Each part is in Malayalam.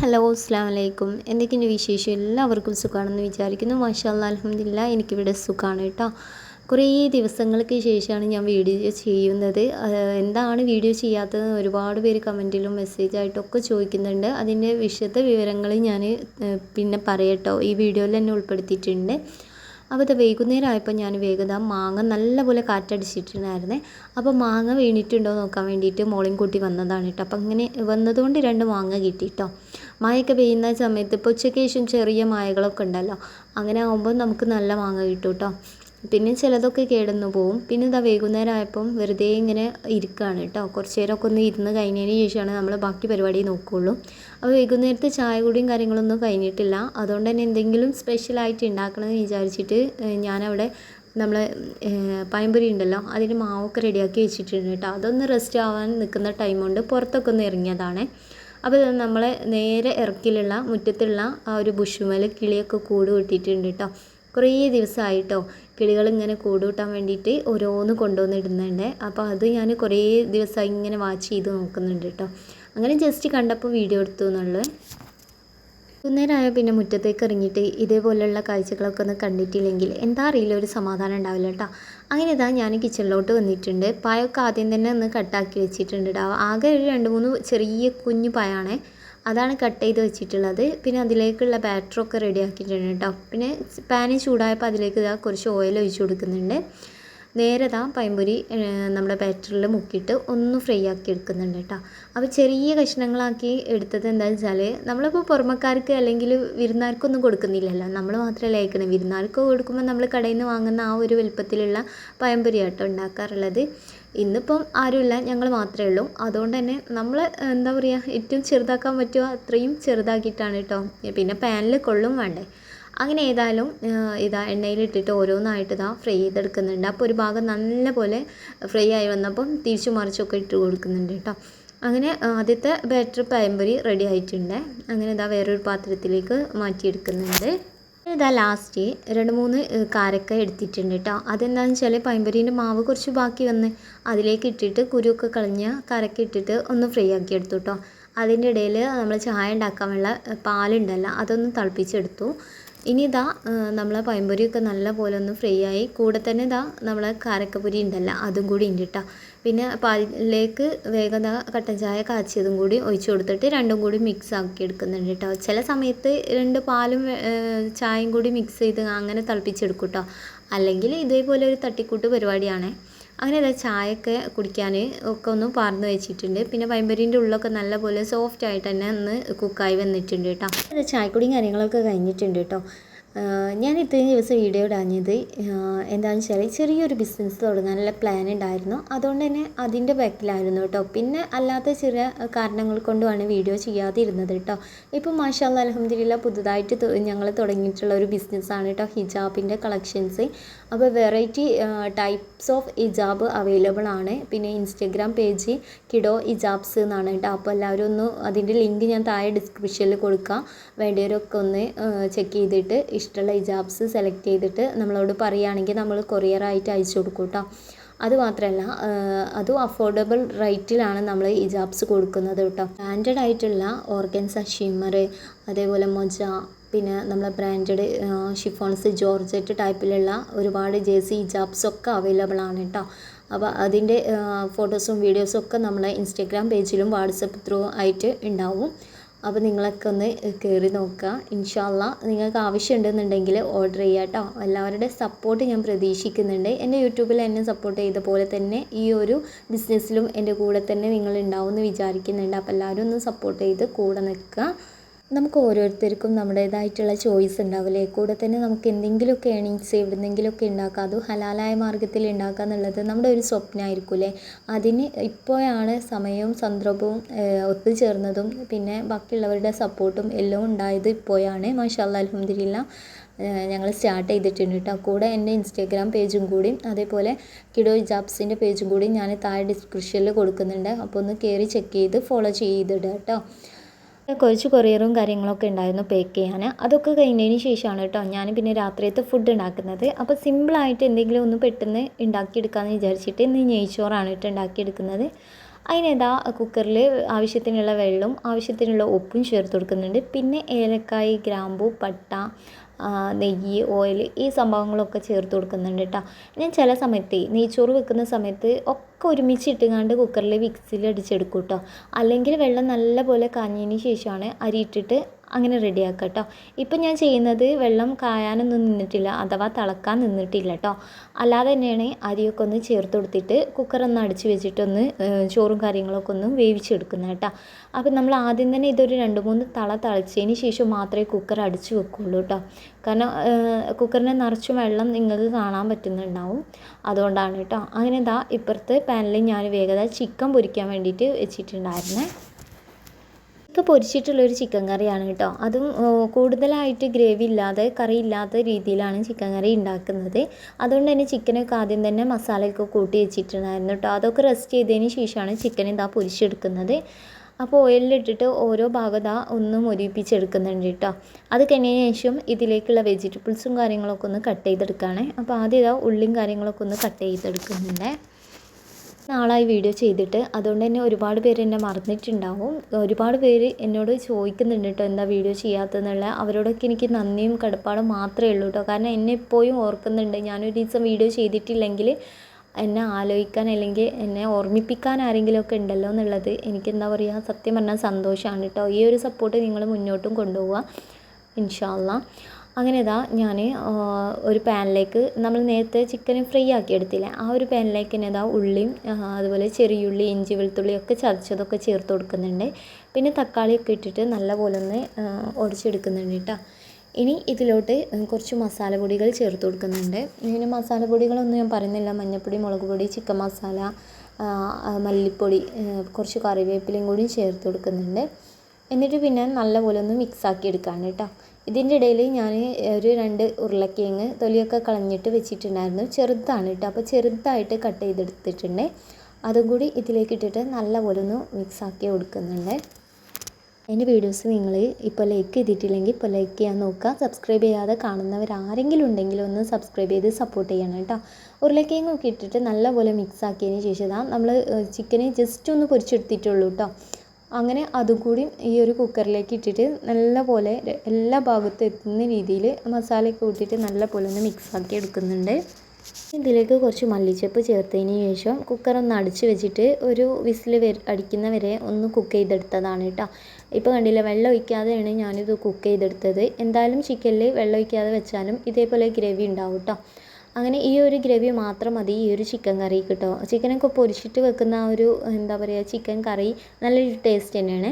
ഹലോ അസ്സാം വലൈക്കും എന്തൊക്കെയുണ്ട് വിശേഷം? എല്ലാവർക്കും സുഖമാണെന്ന് വിചാരിക്കുന്നു. മാഷാല്ല അലഹമില്ല എനിക്കിവിടെ സുഖമാണ് കേട്ടോ. കുറേ ദിവസങ്ങൾക്ക് ശേഷമാണ് ഞാൻ വീഡിയോ ചെയ്യുന്നത്. എന്താണ് വീഡിയോ ചെയ്യാത്തതെന്ന് ഒരുപാട് പേര് കമന്റിലും മെസ്സേജായിട്ടൊക്കെ ചോദിക്കുന്നുണ്ട്. അതിന്റെ വിശദ വിവരങ്ങൾ ഞാൻ പിന്നെ പറയട്ടോ. ഈ വീഡിയോയിൽ തന്നെ ഉൾപ്പെടുത്തിയിട്ടുണ്ട്. അപ്പോൾ ഇത് വൈകുന്നേരം ആയപ്പോൾ ഞാൻ വേഗത മാങ്ങ നല്ലപോലെ കാറ്റടിച്ചിട്ടുണ്ടായിരുന്നേ. അപ്പോൾ മാങ്ങ വീണിട്ടുണ്ടോ നോക്കാൻ വേണ്ടിയിട്ട് മോളിൻ കൂട്ടി വന്നതാണ് കേട്ടോ. അപ്പോൾ ഇങ്ങനെ വന്നതുകൊണ്ട് രണ്ട് മാങ്ങ കിട്ടി കേട്ടോ. മഴയൊക്കെ പെയ്യുന്ന സമയത്ത് ഇപ്പോൾ ഉച്ചയ്ക്ക് ശേഷം ചെറിയ മായകളൊക്കെ ഉണ്ടല്ലോ. അങ്ങനെ ആകുമ്പോൾ നമുക്ക് നല്ല മാങ്ങ കിട്ടും കേട്ടോ. പിന്നെ ചിലതൊക്കെ കേടന്നു പോവും. പിന്നെ ഇതാ വൈകുന്നേരം ആയപ്പം വെറുതെ ഇങ്ങനെ ഇരിക്കുകയാണ് കേട്ടോ. കുറച്ച് നേരമൊക്കെ ഒന്ന് ഇരുന്ന് കഴിഞ്ഞതിന് ശേഷമാണ് നമ്മൾ ബാക്കി പരിപാടി നോക്കുകയുള്ളൂ അപ്പോൾ വൈകുന്നേരത്തെ ചായ കുടിയും കാര്യങ്ങളൊന്നും കഴിഞ്ഞിട്ടില്ല. അതുകൊണ്ട് തന്നെ എന്തെങ്കിലും സ്പെഷ്യലായിട്ട് ഉണ്ടാക്കണമെന്ന് വിചാരിച്ചിട്ട് ഞാനവിടെ നമ്മൾ പയമ്പൊരി ഉണ്ടല്ലോ അതിന് മാവൊക്കെ റെഡിയാക്കി വെച്ചിട്ടുണ്ട് കേട്ടോ. അതൊന്ന് റെസ്റ്റ് ആവാൻ നിൽക്കുന്ന ടൈം കൊണ്ട് പുറത്തൊക്കെ ഒന്ന് ഇറങ്ങിയതാണ്. അപ്പോൾ നമ്മളെ നേരെ ഇറക്കിലുള്ള മുറ്റത്തുള്ള ആ ഒരു ബുഷുമേൽ കിളിയൊക്കെ കൂട് കൂട്ടിയിട്ടുണ്ട് കേട്ടോ. കുറേ ദിവസമായിട്ടോ കിളികൾ ഇങ്ങനെ കൂടുകൂട്ടാൻ വേണ്ടിയിട്ട് ഓരോന്ന് കൊണ്ടുവന്നിടുന്നുണ്ട് അപ്പോൾ അത് ഞാൻ കുറേ ദിവസമായി ഇങ്ങനെ വാച്ച് ചെയ്ത് നോക്കുന്നുണ്ട് കേട്ടോ അങ്ങനെ ജസ്റ്റ് കണ്ടപ്പോൾ വീഡിയോ എടുത്തു എന്നുള്ളത് വൈകുന്നേരമായ പിന്നെ മുറ്റത്തേക്ക് ഇറങ്ങിയിട്ട് ഇതേപോലെയുള്ള കാഴ്ചകളൊക്കെ ഒന്ന് കണ്ടിട്ടില്ലെങ്കിൽ എന്താ അറിയില്ല ഒരു സമാധാനം ഉണ്ടാവില്ല കേട്ടോ അങ്ങനെ ഇതാ ഞാൻ കിച്ചണിലോട്ട് വന്നിട്ടുണ്ട്. പായൊക്കെ ആദ്യം തന്നെ ഒന്ന് കട്ടാക്കി വെച്ചിട്ടുണ്ട് കേട്ടോ ആകെ ഒരു രണ്ട് മൂന്ന് ചെറിയ കുഞ്ഞു പായാണേ. അതാണ് കട്ട് ചെയ്ത് വെച്ചിട്ടുള്ളത്. പിന്നെ അതിലേക്കുള്ള ബാറ്ററൊക്കെ റെഡി ആക്കിയിട്ടുണ്ട് കേട്ടോ പിന്നെ പാന് ചൂടായപ്പോൾ അതിലേക്ക് ഇതാ കുറച്ച് ഓയിൽ ഒഴിച്ച് കൊടുക്കുന്നുണ്ട്. നേരെ ഇതാ പൈമ്പൊരി നമ്മുടെ ബാറ്ററിൽ മുക്കിയിട്ട് ഒന്ന് ഫ്രൈ ആക്കി എടുക്കുന്നുണ്ട് കേട്ടോ അപ്പോൾ ചെറിയ കഷ്ണങ്ങളാക്കി എടുത്തത് എന്താണെന്ന് വെച്ചാൽ നമ്മളിപ്പോൾ പുറമക്കാർക്ക് അല്ലെങ്കിൽ വിരുന്നാർക്കൊന്നും കൊടുക്കുന്നില്ലല്ലോ. നമ്മൾ മാത്രമല്ല അയക്കണം. വിരുന്നാർക്ക് കൊടുക്കുമ്പോൾ നമ്മൾ കടയിൽ നിന്ന് വാങ്ങുന്ന ആ ഒരു വലുപ്പത്തിലുള്ള പഴംപൊരി ആട്ടോ ഉണ്ടാക്കാറുള്ളത്. ഇന്നിപ്പം ആരുമില്ല ഞങ്ങൾ മാത്രമേ ഉള്ളൂ. അതുകൊണ്ട് തന്നെ നമ്മൾ എന്താ പറയുക ഏറ്റവും ചെറുതാക്കാൻ പറ്റുമോ അത്രയും ചെറുതാക്കിയിട്ടാണ് കേട്ടോ. പിന്നെ പാനിൽ കൊള്ളും വേണ്ടേ. അങ്ങനെ ഏതായാലും ഇതാ എണ്ണയിലിട്ടിട്ട് ഓരോന്നായിട്ട് ഇതാ ഫ്രൈ ചെയ്തെടുക്കുന്നുണ്ട്. അപ്പോൾ ഒരു ഭാഗം നല്ലപോലെ ഫ്രൈ ആയി വന്നപ്പം തിരിച്ചു മറിച്ചൊക്കെ ഇട്ട് കൊടുക്കുന്നുണ്ട് കേട്ടോ. അങ്ങനെ ആദ്യത്തെ ബാറ്റർ പഴംപൊരി റെഡി ആയിട്ടുണ്ട്. അങ്ങനെ ഇതാ വേറൊരു പാത്രത്തിലേക്ക് മാറ്റിയെടുക്കുന്നുണ്ട്. ഇതാ ലാസ്റ്റ് രണ്ട് മൂന്ന് കാരക്ക എടുത്തിട്ടുണ്ട് കേട്ടോ അതെന്താണെന്ന് വെച്ചാൽ പൈമ്പരീന്റെ മാവ് കുറച്ച് ബാക്കി വന്ന് അതിലേക്ക് ഇട്ടിട്ട് കുരുവൊക്കെ കളഞ്ഞ കരക്ക ഇട്ടിട്ട് ഒന്ന് ഫ്രീ ആക്കി എടുത്തു കേട്ടോ അതിന്റെ ഇടയിൽ നമ്മൾ ചായ ഉണ്ടാക്കാനുള്ള പാലുണ്ടല്ലോ അതൊന്ന് തിളപ്പിച്ചെടുത്തു. ഇനി ഇതാ നമ്മളെ പൈമ്പൊരിയൊക്കെ നല്ല പോലെ ഒന്ന് ഫ്രൈ ആയി കൂടെ തന്നെ ഇതാ നമ്മളെ കാരക്കപ്പൊരി ഉണ്ടല്ലോ അതും കൂടി ഉണ്ട് കേട്ടോ പിന്നെ പാലിലേക്ക് വേഗം കട്ടൻ ചായ കാച്ചിയതും കൂടി ഒഴിച്ചു കൊടുത്തിട്ട് രണ്ടും കൂടി മിക്സ് ആക്കി എടുക്കുന്നുണ്ട് കേട്ടോ. ചില സമയത്ത് രണ്ട് പാലും ചായയും കൂടി മിക്സ് ചെയ്ത് അങ്ങനെ തിളപ്പിച്ചെടുക്കും കേട്ടോ. അല്ലെങ്കിൽ ഇതേപോലെ ഒരു തട്ടിക്കൂട്ട് പരിപാടിയാണ്. അങ്ങനെ അതാ ചായയൊക്കെ കുടിക്കാൻ ഒക്കെ ഒന്ന് പാർന്ന് വെച്ചിട്ടുണ്ട്. പിന്നെ പൈമ്പരീന്റെ ഉള്ളൊക്കെ നല്ലപോലെ സോഫ്റ്റ് ആയിട്ട് തന്നെ ഒന്ന് കുക്കായി വന്നിട്ടുണ്ട് കേട്ടോ. ചായക്കുടിയും കാര്യങ്ങളൊക്കെ കഴിഞ്ഞിട്ടുണ്ട് കേട്ടോ. ഞാൻ ഇത്രയും ദിവസം വീഡിയോ ഇടാഞ്ഞത് എന്താണെന്ന് വെച്ചാൽ ചെറിയൊരു ബിസിനസ് തുടങ്ങാനുള്ള പ്ലാൻ ഉണ്ടായിരുന്നു അതുകൊണ്ട് തന്നെ അതിന്റെ ബാക്കിലായിരുന്നു കേട്ടോ പിന്നെ അല്ലാത്ത ചെറിയ കാരണങ്ങൾ കൊണ്ടുമാണ് വീഡിയോ ചെയ്യാതിരുന്നത് കേട്ടോ ഇപ്പോൾ മാഷാല്ല അലഹമ്മദില്ല പുതുതായിട്ട് ഞങ്ങൾ തുടങ്ങിയിട്ടുള്ള ഒരു ബിസിനസ്സാണ് കേട്ടോ ഹിജാബിന്റെ കളക്ഷൻസ് അപ്പോൾ variety types of hijab available ആണ്. പിന്നെ ഇൻസ്റ്റഗ്രാം പേജ് കിഡോ ഹിജാബ്സ് എന്നാണ് കേട്ടോ അപ്പോൾ എല്ലാവരും ഒന്ന് അതിന്റെ ലിങ്ക് ഞാൻ താഴെ ഡിസ്ക്രിപ്ഷനിൽ കൊടുക്കാം. വേണ്ടിയവരൊക്കെ ഒന്ന് ചെക്ക് ചെയ്തിട്ട് ഇഷ്ടമുള്ള ഹിജാബ്സ് സെലക്ട് ചെയ്തിട്ട് നമ്മളോട് പറയുകയാണെങ്കിൽ നമ്മൾ കൊറിയറായിട്ട് അയച്ചു കൊടുക്കും കേട്ടോ അതുമാത്രമല്ല അതും അഫോർഡബിൾ റേറ്റിലാണ് നമ്മൾ ഹിജാബ്സ് കൊടുക്കുന്നത് കേട്ടോ ബ്രാൻഡഡ് ആയിട്ടുള്ള ഓർഗൻസ ഷിമ്മർ അതേപോലെ മൊജ പിന്നെ നമ്മളെ ബ്രാൻഡഡ് ഷിഫോൺസ് ജോർജറ്റ് ടൈപ്പിലുള്ള ഒരുപാട് ജേഴ്സി ഹിജാബ്സ് ഒക്കെ അവൈലബിൾ ആണ് കേട്ടോ അപ്പോൾ അതിന്റെ ഫോട്ടോസും വീഡിയോസും ഒക്കെ നമ്മളെ ഇൻസ്റ്റഗ്രാം പേജിലും വാട്സപ്പ് ത്രൂ ആയിട്ട് ഉണ്ടാവും. അപ്പോൾ നിങ്ങളൊക്കെ ഒന്ന് കയറി നോക്കുക. ഇൻഷാല്ല നിങ്ങൾക്ക് ആവശ്യമുണ്ടെന്നുണ്ടെങ്കിൽ ഓർഡർ ചെയ്യുക കേട്ടോ എല്ലാവരുടെ സപ്പോർട്ട് ഞാൻ പ്രതീക്ഷിക്കുന്നുണ്ട്. എന്റെ യൂട്യൂബിൽ എന്നെ സപ്പോർട്ട് ചെയ്ത പോലെ തന്നെ ഈ ഒരു ബിസിനസ്സിലും എന്റെ കൂടെ തന്നെ നിങ്ങൾ ഉണ്ടാവും എന്ന് വിചാരിക്കുന്നുണ്ട്. അപ്പോൾ എല്ലാവരും ഒന്ന് സപ്പോർട്ട് ചെയ്ത് കൂടെ നിൽക്കുക. നമുക്ക് ഓരോരുത്തർക്കും നമ്മുടേതായിട്ടുള്ള ചോയ്സ് ഉണ്ടാവില്ലേ? കൂടെ തന്നെ നമുക്ക് എന്തെങ്കിലുമൊക്കെ ഏണിങ്സ് എവിടുന്നെങ്കിലുമൊക്കെ ഉണ്ടാക്കാം. അതും ഹലാലായ മാർഗത്തിൽ ഉണ്ടാക്കുക എന്നുള്ളത് നമ്മുടെ ഒരു സ്വപ്നമായിരിക്കില്ലേ അതിന് ഇപ്പോഴാണ് സമയവും സന്ദർഭവും ഒത്തുചേർന്നതും പിന്നെ ബാക്കിയുള്ളവരുടെ സപ്പോർട്ടും എല്ലാം ഉണ്ടായത് ഇപ്പോഴാണ്. മാഷാല്ല അലഹമ്മദില്ല ഞങ്ങൾ സ്റ്റാർട്ട് ചെയ്തിട്ടുണ്ട് കേട്ടോ കൂടെ എന്റെ ഇൻസ്റ്റാഗ്രാം പേജും കൂടി അതേപോലെ കിഡോ ജാബ്സിന്റെ പേജും കൂടി ഞാൻ താഴെ ഡിസ്ക്രിപ്ഷനിൽ കൊടുക്കുന്നുണ്ട്. അപ്പോൾ ഒന്ന് കയറി ചെക്ക് ചെയ്ത് ഫോളോ ചെയ്തിടുക കേട്ടോ കുറച്ച് കൊറിയറും കാര്യങ്ങളൊക്കെ ഉണ്ടായിരുന്നു പേക്ക് ചെയ്യാൻ. അതൊക്കെ കഴിഞ്ഞതിന് ശേഷമാണ് കേട്ടോ ഞാൻ പിന്നെ രാത്രിയത്തെ ഫുഡ് ഉണ്ടാക്കുന്നത്. അപ്പോൾ സിമ്പിളായിട്ട് എന്തെങ്കിലും ഒന്ന് പെട്ടെന്ന് ഉണ്ടാക്കിയെടുക്കാമെന്ന് വിചാരിച്ചിട്ട് ഇന്ന് നെയ്ച്ചോറാണ് കേട്ടോ ഉണ്ടാക്കിയെടുക്കുന്നത്. അതിനേതാ കുക്കറിൽ ആവശ്യത്തിനുള്ള വെള്ളവും ആവശ്യത്തിനുള്ള ഉപ്പും ചേർത്ത് കൊടുക്കുന്നുണ്ട്. പിന്നെ ഏലക്കായ് ഗ്രാമ്പു പട്ട നെയ്യ് ഓയിൽ ഈ സംഭവങ്ങളൊക്കെ ചേർത്ത് കൊടുക്കുന്നുണ്ട് കേട്ടോ ഞാൻ ചില സമയത്ത് നെയ്ച്ചോറ് വെക്കുന്ന സമയത്ത് ഒക്കെ ഒരുമിച്ച് ഇട്ടുകൊണ്ട് കുക്കറിൽ വിക്സിൽ അടിച്ചെടുക്കും കേട്ടോ അല്ലെങ്കിൽ വെള്ളം നല്ല പോലെ കാഞ്ഞതിന് ശേഷമാണ് അരി ഇട്ടിട്ട് അങ്ങനെ റെഡിയാക്കുക കേട്ടോ ഇപ്പം ഞാൻ ചെയ്യുന്നത് വെള്ളം കായാനൊന്നും നിന്നിട്ടില്ല അഥവാ തിളക്കാൻ നിന്നിട്ടില്ല കേട്ടോ അല്ലാതെ തന്നെയാണ് അരിയൊക്കെ ഒന്ന് ചേർത്ത് കൊടുത്തിട്ട് കുക്കറൊന്ന് അടിച്ച് വെച്ചിട്ടൊന്ന് ചോറും കാര്യങ്ങളൊക്കെ ഒന്ന് വേവിച്ചെടുക്കുന്നത് കേട്ടോ അപ്പം നമ്മൾ ആദ്യം തന്നെ ഇതൊരു രണ്ട് മൂന്ന് തള തളിച്ചതിന് ശേഷം മാത്രമേ കുക്കർ അടിച്ച് വെക്കുള്ളൂ കേട്ടോ കാരണം കുക്കറിനെ നിറച്ച് വെള്ളം നിങ്ങൾക്ക് കാണാൻ പറ്റുന്നുണ്ടാവും. അതുകൊണ്ടാണ് കേട്ടോ അങ്ങനെ ഇതാ ഇപ്പുറത്ത് പാനിൽ ഞാൻ വേഗത ചിക്കൻ പൊരിക്കാൻ വേണ്ടിയിട്ട് വെച്ചിട്ടുണ്ടായിരുന്നേ. ഒക്കെ പൊരിച്ചിട്ടുള്ളൊരു ചിക്കൻ കറിയാണ് കേട്ടോ. അതും കൂടുതലായിട്ട് ഗ്രേവി ഇല്ലാതെ കറി ഇല്ലാത്ത രീതിയിലാണ് ചിക്കൻ കറി ഉണ്ടാക്കുന്നത് അതുകൊണ്ട് തന്നെ ചിക്കനൊക്കെ ആദ്യം തന്നെ മസാലയൊക്കെ കൂട്ടി വെച്ചിട്ടുണ്ടായിരുന്നു കേട്ടോ. അതൊക്കെ റെസ്റ്റ് ചെയ്തതിന് ശേഷമാണ് ചിക്കൻ ഇതാ പൊരിച്ചെടുക്കുന്നത്. അപ്പോൾ ഓയിലിട്ടിട്ട് ഓരോ ഭാഗം ഇതാ ഒന്ന് മൊരിപ്പിച്ചെടുക്കുന്നുണ്ട് കേട്ടോ. അത് കഴിഞ്ഞതിന് ശേഷം ഇതിലേക്കുള്ള വെജിറ്റബിൾസും കാര്യങ്ങളൊക്കെ ഒന്ന് കട്ട് ചെയ്തെടുക്കുകയാണ് അപ്പോൾ ആദ്യം ഇതാ ഉള്ളിയും കാര്യങ്ങളൊക്കെ ഒന്ന് കട്ട് ചെയ്തെടുക്കുന്നുണ്ട്. നാളായി വീഡിയോ ചെയ്തിട്ട്. അതുകൊണ്ട് തന്നെ ഒരുപാട് പേര് എന്നെ മറന്നിട്ടുണ്ടാവും. ഒരുപാട് പേര് എന്നോട് ചോദിക്കുന്നുണ്ട് കേട്ടോ എന്താ വീഡിയോ ചെയ്യാത്തതെന്നുള്ള. അവരോടൊക്കെ എനിക്ക് നന്ദിയും കടപ്പാടും മാത്രമേ ഉള്ളൂ കേട്ടോ കാരണം എന്നെ ഇപ്പോഴും ഓർക്കുന്നുണ്ട്. ഞാനൊരു ദിവസം വീഡിയോ ചെയ്തിട്ടില്ലെങ്കിൽ എന്നെ ആലോചിക്കാൻ അല്ലെങ്കിൽ എന്നെ ഓർമ്മിപ്പിക്കാൻ ആരെങ്കിലും ഒക്കെ ഉണ്ടല്ലോ എന്നുള്ളത് എനിക്ക് എന്താ പറയുക സത്യം പറഞ്ഞാൽ സന്തോഷമാണ് കേട്ടോ ഈ ഒരു സപ്പോർട്ട് നിങ്ങൾ മുന്നോട്ടും കൊണ്ടുപോവുക ഇൻഷാല്ല അങ്ങനെ ഇതാ ഞാൻ ഒരു പാനിലേക്ക് നമ്മൾ നേരത്തെ ചിക്കൻ ഫ്രൈ ആക്കി എടുത്തില്ലേ ആ ഒരു പാനിലേക്ക് തന്നെ ഇതാ ഉള്ളിയും അതുപോലെ ചെറിയുള്ളി ഇഞ്ചി വെളുത്തുള്ളി ഒക്കെ ചതച്ചതൊക്കെ ചേർത്ത് കൊടുക്കുന്നുണ്ട്. പിന്നെ തക്കാളിയൊക്കെ ഇട്ടിട്ട് നല്ലപോലെ ഒന്ന് ഉടച്ചെടുക്കുന്നുണ്ട് കേട്ടോ. ഇനി ഇതിലോട്ട് കുറച്ച് മസാലപ്പൊടികൾ ചേർത്ത് കൊടുക്കുന്നുണ്ട്. ഇങ്ങനെ മസാലപ്പൊടികളൊന്നും ഞാൻ പറയുന്നില്ല. മഞ്ഞൾപ്പൊടി മുളക് പൊടി ചിക്കൻ മസാല മല്ലിപ്പൊടി കുറച്ച് കറിവേപ്പിലയും കൂടി ചേർത്ത് കൊടുക്കുന്നുണ്ട്. എന്നിട്ട് പിന്നെ നല്ലപോലെ ഒന്ന് മിക്സ് ആക്കി എടുക്കാണ് കേട്ടോ ഇതിന്റെ ഇടയിൽ ഞാൻ ഒരു രണ്ട് ഉരുളക്കിഴങ്ങ് തൊലിയൊക്കെ കളഞ്ഞിട്ട് വെച്ചിട്ടുണ്ടായിരുന്നു. ചെറുതാണ് കേട്ടോ അപ്പോൾ ചെറുതായിട്ട് കട്ട് ചെയ്തെടുത്തിട്ടുണ്ട്. അതും കൂടി ഇതിലേക്ക് ഇട്ടിട്ട് നല്ലപോലെ ഒന്ന് മിക്സ് ആക്കി കൊടുക്കുന്നുണ്ട് എന്റെ വീഡിയോസ് നിങ്ങൾ ഇപ്പോൾ ലൈക്ക് ചെയ്തിട്ടില്ലെങ്കിൽ ഇപ്പോൾ ലൈക്ക് ചെയ്യാൻ നോക്കുക. സബ്സ്ക്രൈബ് ചെയ്യാതെ കാണുന്നവർ ആരെങ്കിലും ഉണ്ടെങ്കിൽ ഒന്ന് സബ്സ്ക്രൈബ് ചെയ്ത് സപ്പോർട്ട് ചെയ്യണം കേട്ടോ ഉരുളക്കിഴങ്ങൊക്കെ ഇട്ടിട്ട് നല്ലപോലെ മിക്സ് ആക്കിയതിന് ശേഷം നമ്മൾ ചിക്കന് ജസ്റ്റ് ഒന്ന് പൊരിച്ചെടുത്തിട്ടുള്ളൂ കേട്ടോ അങ്ങനെ അതും കൂടി ഈ ഒരു കുക്കറിലേക്ക് ഇട്ടിട്ട് നല്ല പോലെ എല്ലാ ഭാഗത്തും എത്തുന്ന രീതിയിൽ മസാലയൊക്കെ കൂട്ടിയിട്ട് നല്ലപോലെ ഒന്ന് മിക്സ് ആക്കി എടുക്കുന്നുണ്ട്. ഇതിലേക്ക് കുറച്ച് മല്ലിച്ചപ്പ് ചേർത്തതിന് ശേഷം കുക്കർ ഒന്ന് അടച്ച് വെച്ചിട്ട് ഒരു വിസിൽ വെ അടിക്കുന്ന വരെ ഒന്ന് കുക്ക് ചെയ്തെടുത്തതാണ് കേട്ടോ. ഇപ്പോൾ കണ്ടില്ല വെള്ളം ഒഴിക്കാതെയാണ് ഞാനിത് കുക്ക് ചെയ്തെടുത്തത്. എന്തായാലും ചിക്കനിൽ വെള്ളം ഒഴിക്കാതെ വെച്ചാലും ഇതേപോലെ ഗ്രേവി ഉണ്ടാവും കേട്ടോ. അങ്ങനെ ഈ ഒരു ഗ്രേവി മാത്രം മതി ഈ ഒരു ചിക്കൻ കറി കിട്ടോ. ചിക്കനൊക്കെ പൊരിച്ചിട്ട് വെക്കുന്ന ആ ഒരു എന്താ പറയുക ചിക്കൻ കറി നല്ലൊരു ടേസ്റ്റ് തന്നെയാണ്.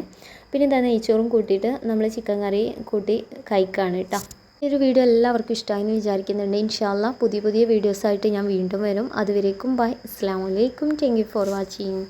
പിന്നെ എന്താ നെയ്ച്ചോറും കൂട്ടിയിട്ട് നമ്മൾ ചിക്കൻ കറി കൂട്ടി കഴിക്കുകയാണ് കേട്ടോ. ഈ ഒരു വീഡിയോ എല്ലാവർക്കും ഇഷ്ടമായി എന്ന് വിചാരിക്കുന്നുണ്ട് ഇൻഷാല്ല പുതിയ പുതിയ വീഡിയോസായിട്ട് ഞാൻ വീണ്ടും വരും. അതുവരേക്കും ബൈ അസ്സാം വലൈക്കും താങ്ക് യു ഫോർ വാച്ചിങ്